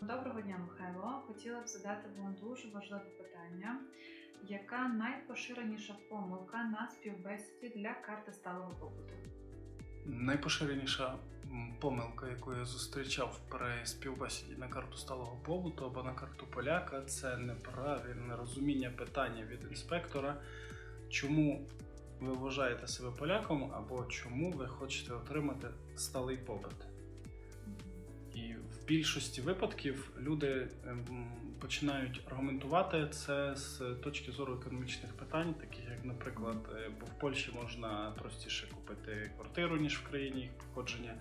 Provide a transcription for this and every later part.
Доброго дня, Михайло. Хотіла б задати вам дуже важливе питання. Яка найпоширеніша помилка на співбесіді для карти сталого побуту? Найпоширеніша помилка, яку я зустрічав при співбесіді на карту сталого побуту або на карту поляка, це неправильне розуміння питання від інспектора, чому ви вважаєте себе поляком, або чому ви хочете отримати сталий побут. І в більшості випадків люди ем, починають аргументувати це з точки зору економічних питань, таких як, наприклад, е, бо в Польщі можна простіше купити квартиру, ніж в країні їх походження,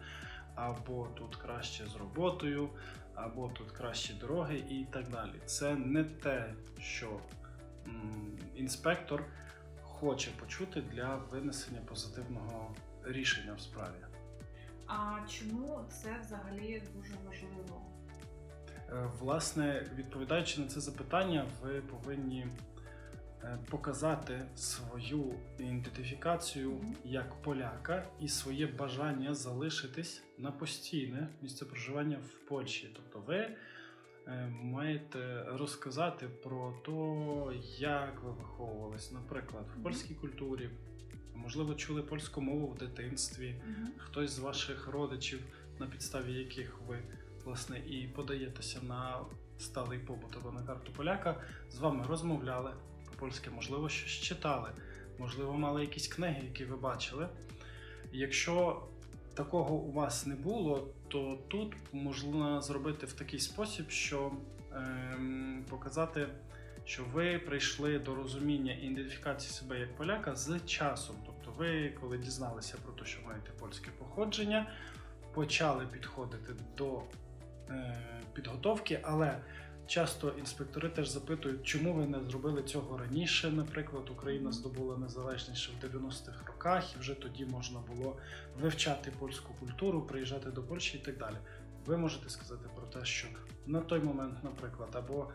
або тут краще з роботою, або тут кращі дороги і так далі. Це не те, що інспектор хоче почути для винесення позитивного рішення в справі. А чому це взагалі дуже важливо? Е, Власне, відповідаючи на це запитання, ви повинні е, показати свою ідентифікацію Мгм. як поляка і своє бажання залишитись на постійне місце проживання в Польщі. Тобто ви е, маєте розказати про те, як ви виховувались, наприклад, в польській культурі. Можливо, чули польську мову в дитинстві, хтось з ваших родичів, на підставі яких ви власне і подаєтеся на сталий побут або на карту поляка, з вами розмовляли по-польськи, можливо, щось читали, можливо, мали якісь книги, які ви бачили. Якщо такого у вас не було, то тут можна зробити в такий спосіб, що ем, показати, що ви прийшли до розуміння і ідентифікації себе як поляка з часом. Тобто, ви, коли дізналися про те, що маєте польське походження, почали підходити до е, підготовки, але часто інспектори теж запитують, чому ви не зробили цього раніше. Наприклад, Україна здобула незалежність ще в 90-х роках, і вже тоді можна було вивчати польську культуру, приїжджати до Польщі і так далі. Ви можете сказати про те, що на той момент, наприклад, або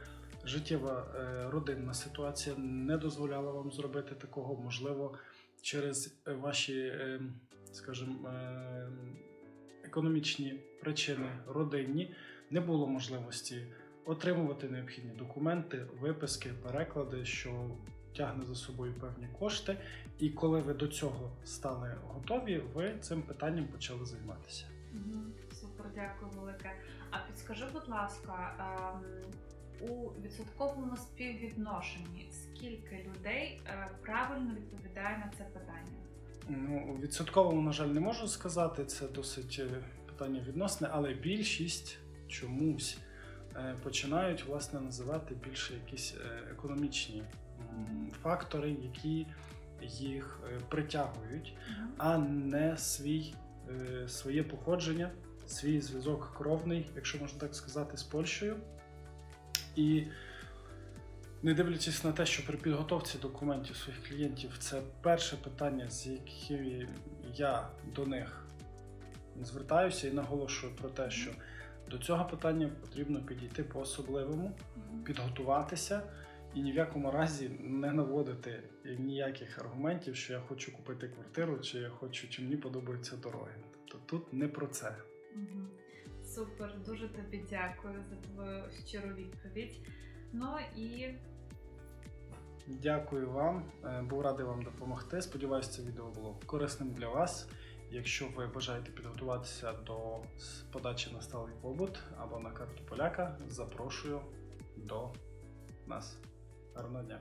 життєва е, родинна ситуація не дозволяла вам зробити такого, можливо, через е, ваші, е, скажімо, економічні причини родинні не було можливості отримувати необхідні документи, виписки, переклади, що тягне за собою певні кошти. І коли ви до цього стали готові, ви цим питанням почали займатися. Супер, дякую велике. А підскажи, будь ласка, ем, у відсотковому співвідношенні скільки людей е, правильно відповідає на це питання? Ну, у відсотковому, на жаль, не можу сказати, це досить е, питання відносне, але більшість чомусь е, починають власне називати більше якісь економічні фактори, які їх притягують, а не свій, своє походження, свій зв'язок кровний, якщо можна так сказати, з Польщею. І не дивлячись на те, що при підготовці документів своїх клієнтів це перше питання, з яким я до них звертаюся і наголошую про те, що до цього питання потрібно підійти по-особливому, підготуватися і ні в якому разі не наводити ніяких аргументів, що я хочу купити квартиру, чи я хочу, чи мені подобаються дороги. Тобто тут не про це. Мгм. Супер, дуже тобі дякую за твою щиру відповідь. Ну і Дякую вам, Е, був радий вам допомогти. Сподіваюся, це відео було корисним для вас. Якщо ви бажаєте підготуватися до подачі на сталий побут або на карту поляка, запрошую до нас. Гарного дня!